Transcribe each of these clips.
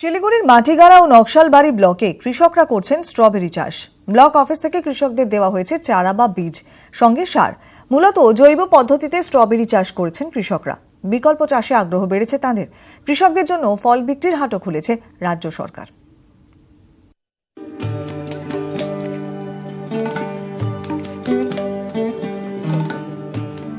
শিলিগুড়ির মাটিগাড়া ও নকশালবাড়ি ব্লকে কৃষকরা করছেন স্ট্রবেরি চাষ। ব্লক অফিস থেকে কৃষকদের দেওয়া হয়েছে চারা বা বীজ, সঙ্গে সার। মূলত জৈব পদ্ধতিতে স্ট্রবেরি চাষ করেছেন কৃষকরা। বিকল্প চাষে আগ্রহ বেড়েছে তাদের। কৃষকদের জন্য ফল বিক্রির হাটও খুলেছে রাজ্য সরকার।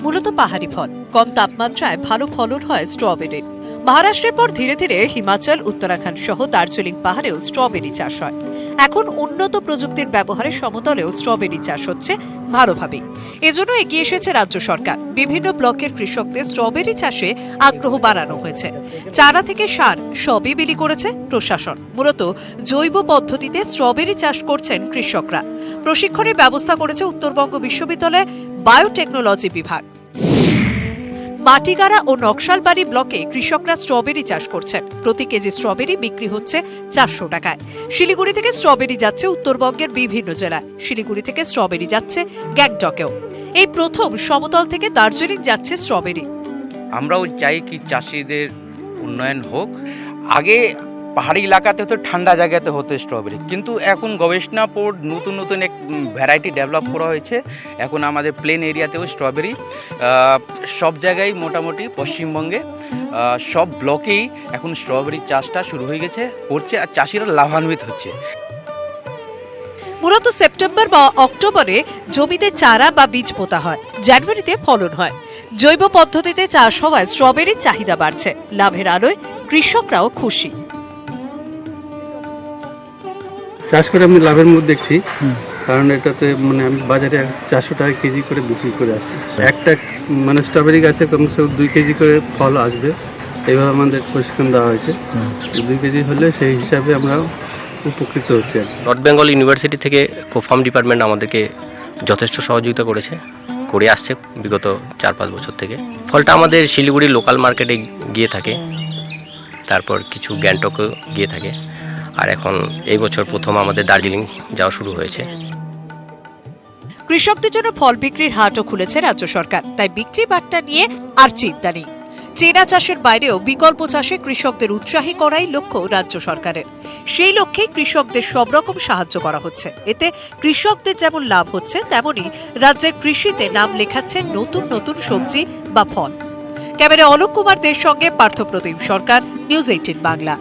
মূলত পাহাড়ি ফল। কম তাপমাত্রায় ভালো ফলন হয় স্ট্রবেরির। মহারাষ্ট্রের পর ধীরে ধীরে হিমাচল, উত্তরাখণ্ড সহ দার্জিলিং পাহাড়েও স্ট্রবেরি চাষ হয়। এখন উন্নত প্রযুক্তির ব্যবহারে সমতলেও স্ট্রবেরি চাষ হচ্ছে ভালোভাবে। এজন্য এগিয়ে এসেছে রাজ্য সরকার। বিভিন্ন ব্লকের কৃষকদের স্ট্রবেরি চাষে আগ্রহ বাড়ানো হয়েছে। চারা থেকে সার সবই বিলি করেছে প্রশাসন। মূলত জৈব পদ্ধতিতে স্ট্রবেরি চাষ করছেন কৃষকরা। প্রশিক্ষণের ব্যবস্থা করেছে উত্তরবঙ্গ বিশ্ববিদ্যালয় বায়োটেকনোলজি বিভাগ। মাটিগাড়া ও নকশালবাড়ি ব্লকে কৃষকরা স্ট্রবেরি চাষ করছেন। প্রতি কেজি স্ট্রবেরি বিক্রি হচ্ছে চারশো টাকায়। শিলিগুড়ি থেকে স্ট্রবেরি যাচ্ছে উত্তরবঙ্গের বিভিন্ন জেলায়। শিলিগুড়ি থেকে স্ট্রবেরি যাচ্ছে গ্যাংটকেও। এই প্রথম সমতল থেকে দার্জিলিং যাচ্ছে স্ট্রবেরি। আমরাও চাই কি চাষিদের উন্নয়ন হোক। আগে পাহাড়ি এলাকাতে হতো ঠান্ডা জায়গাতে হতো স্ট্রবেরি কিন্তু এখন গবেষণা পর নতুন নতুন এক ভ্যারাইটি ডেভেলপ করা হয়েছে। এখন আমাদের প্লেন এরিয়াতেও স্ট্রবেরি সব জায়গায় মোটামুটি পশ্চিমবঙ্গে। সব ব্লকেই এখন স্ট্রবেরি চাষটা শুরু হয়ে গেছে, করছে আর চাষিরা লাভান্বিত হচ্ছে। মূলত সেপ্টেম্বর বা অক্টোবরে জমিতে চারা বা বীজ পোতা হয়, জানুয়ারিতে ফলন হয়। জৈব পদ্ধতিতে চাষ হওয়ায় স্ট্রবেরির চাহিদা বাড়ছে। লাভের আলোয় কৃষকরাও খুশি। চাষ করে আমি লাভের মুখ দেখছি। কারণ এটাতে মানে আমি বাজারে চারশো টাকা কেজি করে বিক্রি করে আসছি। একটা মানে স্ট্রবেরি গাছে কমসে কম দুই কেজি করে ফল আসবে। এইভাবে আমাদের প্রশিক্ষণ দেওয়া হয়েছে। দুই কেজি হলে সেই হিসাবে আমরা উপকৃত হচ্ছি নর্থ বেঙ্গল ইউনিভার্সিটি থেকে কোফার্ম ডিপার্টমেন্ট আমাদেরকে যথেষ্ট সহযোগিতা করেছে। করে আসছে বিগত চার পাঁচ বছর থেকে। ফলটা আমাদের শিলিগুড়ি লোকাল মার্কেটে গিয়ে থাকে। তারপর কিছু গ্যাংটকও গিয়ে থাকে। আর এখন এই বছর প্রথম আমাদের দার্জিলিং যাওয়া শুরু হয়েছে। কৃষকদের জন্য ফল বিক্রির হাটও খুলেছে রাজ্য সরকার। তাই বিক্রি বাট্টা নিয়ে আর চিন্তা নেই। চেনা চাষের বাইরেও বিকল্প চাষে কৃষকদের উৎসাহী করাই লক্ষ্য রাজ্য সরকারের। সেই লক্ষ্যেই কৃষকদের সব রকম সাহায্য করা হচ্ছে। এতে কৃষকদের যেমন লাভ হচ্ছে তেমনি রাজ্যের কৃষিতে নাম লেখাচ্ছে নতুন নতুন সবজি বা ফল। ক্যামেরা অলোক কুমার দের সঙ্গে পার্থপ্রতিম সরকার, নিউজ এইটিন বাংলা।